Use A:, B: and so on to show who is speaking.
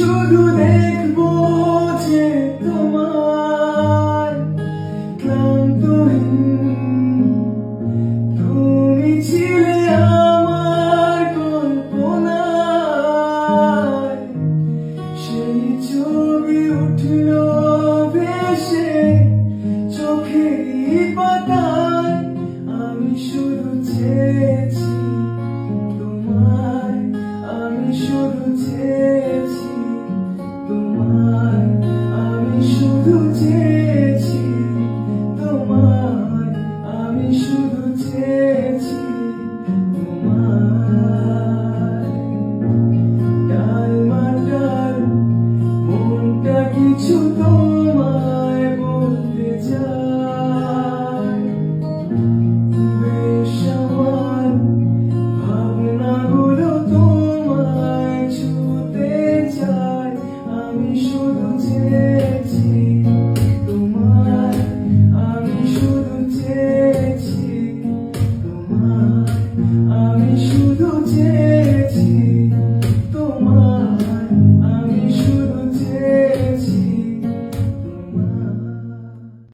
A: শুধু দেখব যে তোমার ক্লান্তহীন তুমি ছিলে আমার কল্পনায়। সেই ছবি উঠল কিছু তোমায় বলতে চাই। বেশ আমার ভাবনাগুলো তোমায় ছুতে আমি শুধু চেয়েছি তোমার, আমি শুধু চেয়েছি আমি শুধু